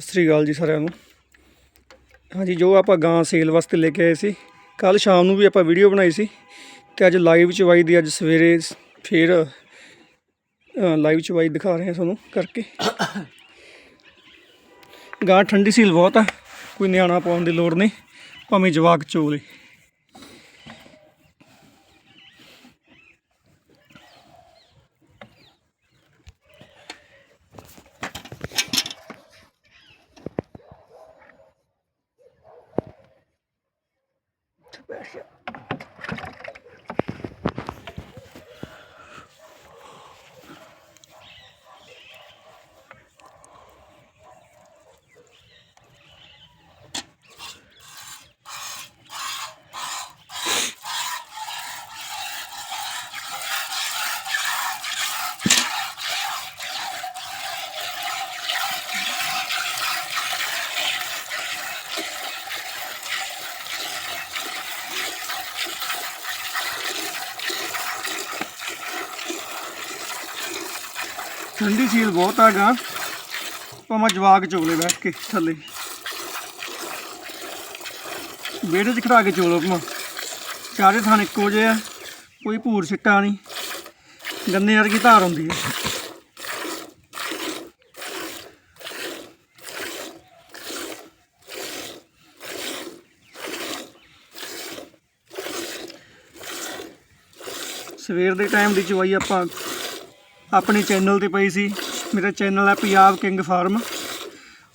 ਸਤਿ ਸ੍ਰੀ ਅਕਾਲ ਜੀ ਸਾਰਿਆਂ ਨੂੰ। ਹਾਂਜੀ, ਜੋ ਆਪਾਂ ਗਾਂ ਸੇਲ ਵਾਸਤੇ ਲੈ ਕੇ ਆਏ ਸੀ ਕੱਲ ਸ਼ਾਮ ਨੂੰ ਵੀ ਆਪਾਂ ਵੀਡੀਓ ਬਣਾਈ ਸੀ ਤੇ ਅੱਜ ਲਾਈਵ ਚਵਾਈ ਦੀ ਅੱਜ ਸਵੇਰੇ ਸ- ਫੇਰ ਲਾਈਵ ਚਵਾਈ ਦਿਖਾ ਰਹੇ ਹਾਂ ਤੁਹਾਨੂੰ ਕਰਕੇ। ਗਾਂ ਠੰਡੀ ਸੀਲ ਬਹੁਤ ਆ, ਕੋਈ ਨਿਆਣਾ ਪਾਉਣ ਦੀ ਲੋੜ ਨਹੀਂ, ਭਾਵੇਂ ਜਵਾਕ ਚੋਲੇ 不是。ਠੰਡੀ ਸੀਲ ਬਹੁਤ ਆ ਗਾਂ। ਭਾਵੇਂ ਜਵਾਕ ਚੋਲੇ ਬੈਠ ਕੇ ਥੱਲੇ। ਵਿਹੜੇ 'ਚ ਖੜਾ ਕੇ ਚੋਲੋ ਭਾਵੇਂ ਚਾਰੇ ਥਾਂ ਇੱਕੋ ਜਿਹੇ ਆ, ਕੋਈ ਭੂਰ ਛਿੱਟਾ ਨਹੀਂ। ਗੰਨੇ ਵਰਗੀ ਧਾਰ ਹੁੰਦੀ ਹੈ ਸਵੇਰ ਦੇ ਟਾਈਮ ਦੀ ਚਵਾਈ ਆਪਾਂ ਆਪਣੇ ਚੈਨਲ ਤੇ ਪਈ ਸੀ। ਮੇਰਾ ਚੈਨਲ ਹੈ ਪੰਜਾਬ ਕਿੰਗ ਫਾਰਮ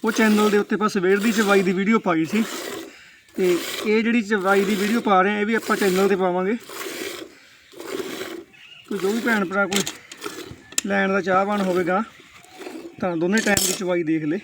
ਉਹ ਚੈਨਲ ਦੇ ਉੱਤੇ ਆਪਾਂ ਸਵੇਰ ਦੀ ਚਵਾਈ ਦੀ ਵੀਡੀਓ ਪਾਈ ਸੀ। ਤੇ ਇਹ ਜਿਹੜੀ ਚਵਾਈ ਦੀ ਵੀਡੀਓ ਪਾ ਰਹੇ ਆ ਇਹ ਵੀ ਆਪਾਂ ਚੈਨਲ ਤੇ ਪਾਵਾਂਗੇ। ਕੋਈ ਜੋ ਵੀ ਭੈਣ ਭਰਾ ਕੋਈ ਲੈਣ ਦਾ ਚਾਹਵਾਨ ਹੋਵੇਗਾ, ਤਾਂ ਦੋਨੇ ਟਾਈਮ ਦੀ ਚਵਾਈ ਦੇਖ ਲੇ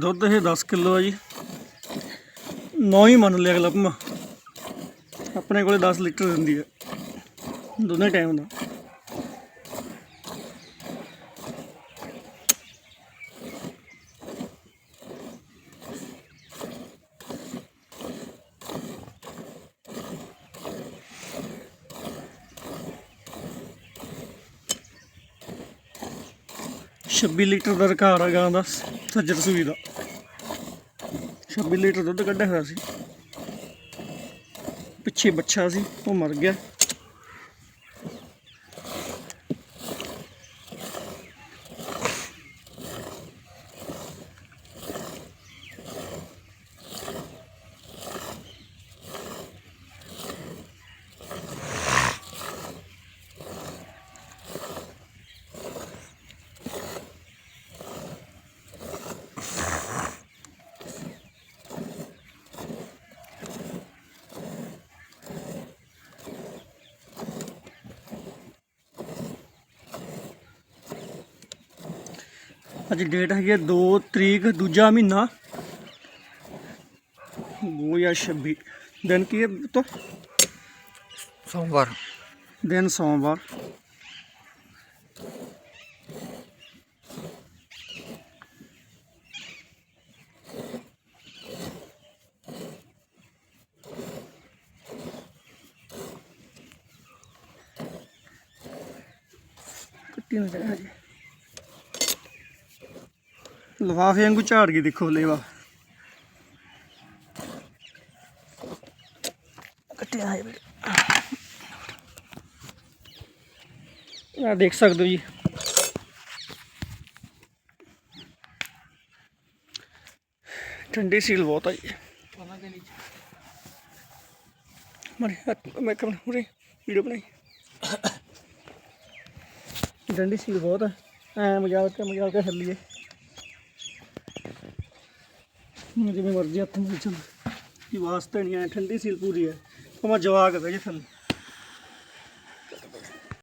ਦੁੱਧ ਇਹ 10 ਕਿਲੋ ਆ ਜੀ। 9 ਹੀ ਮੰਨ ਲਿਆ ਅਗਲਾ ਭਮਾ ਆਪਣੇ ਕੋਲੇ 10 ਲੀਟਰ ਦਿੰਦੀ ਹੈ ਦੋਨੇ ਟਾਈਮ ਦਾ। ਛੱਬੀ ਲੀਟਰ ਦਾ ਰਿਕਾਰਡ ਆ ਗਾਂ ਦਾ ਸੱਜਰ ਸੂਈ ਦਾ। 26 ਲੀਟਰ ਦੁੱਧ ਕੱਢਿਆ ਹੋਇਆ ਸੀ। ਪਿੱਛੇ ਬੱਚਾ ਸੀ, ਉਹ ਮਰ ਗਿਆ। ਅੱਜ ਡੇਟ ਹੈਗੀ ਹੈ 2 ਤਰੀਕ ਦੂਜਾ ਮਹੀਨਾ। 2026 ਦਿਨ ਕੀ ਹੈ ਤੋ ਸੋਮਵਾਰ। ਦਿਨ ਸੋਮਵਾਰ। ਕੱਟੀ ਨਾ ਜਾਏ ਹਜੇ। ਲਫਾਫੇ ਵਾਂਗੂ ਝਾੜ ਗਈ ਦੇਖੋ ਲੇਵਾ ਕੱਟਿਆ ਹੈ ਵੀਰੇ ਆ ਦੇਖ ਸਕਦੇ ਹੋ ਜੀ। ਠੰਡੀ ਸੀਲ ਬਹੁਤ ਆ ਜੀ। ਮਰੇ ਮੈਂ ਕਮਰ ਮੁਰੇ ਵੀਡੀਓ ਬਣਾਈ। ਠੰਡੀ ਸੀਲ ਬਹੁਤ ਆ। ਐ ਮਜ਼ਾਕ ਕੇ ਮਜ਼ਾਕ ਕੇ ਚੱਲੀਏ ਜਿਵੇਂ ਮਰਜ਼ੀ ਹੱਥ ਨਾਲ ਚੱਲ ਇਹ ਵਾਸਤੇ ਨਹੀਂ, ਐ ਠੰਡੀ ਸੀਲ ਪੂਰੀ ਹੈ। ਉਹ ਮੈਂ ਜਵਾਕ ਹੈ ਜੀ ਥੱਲੇ।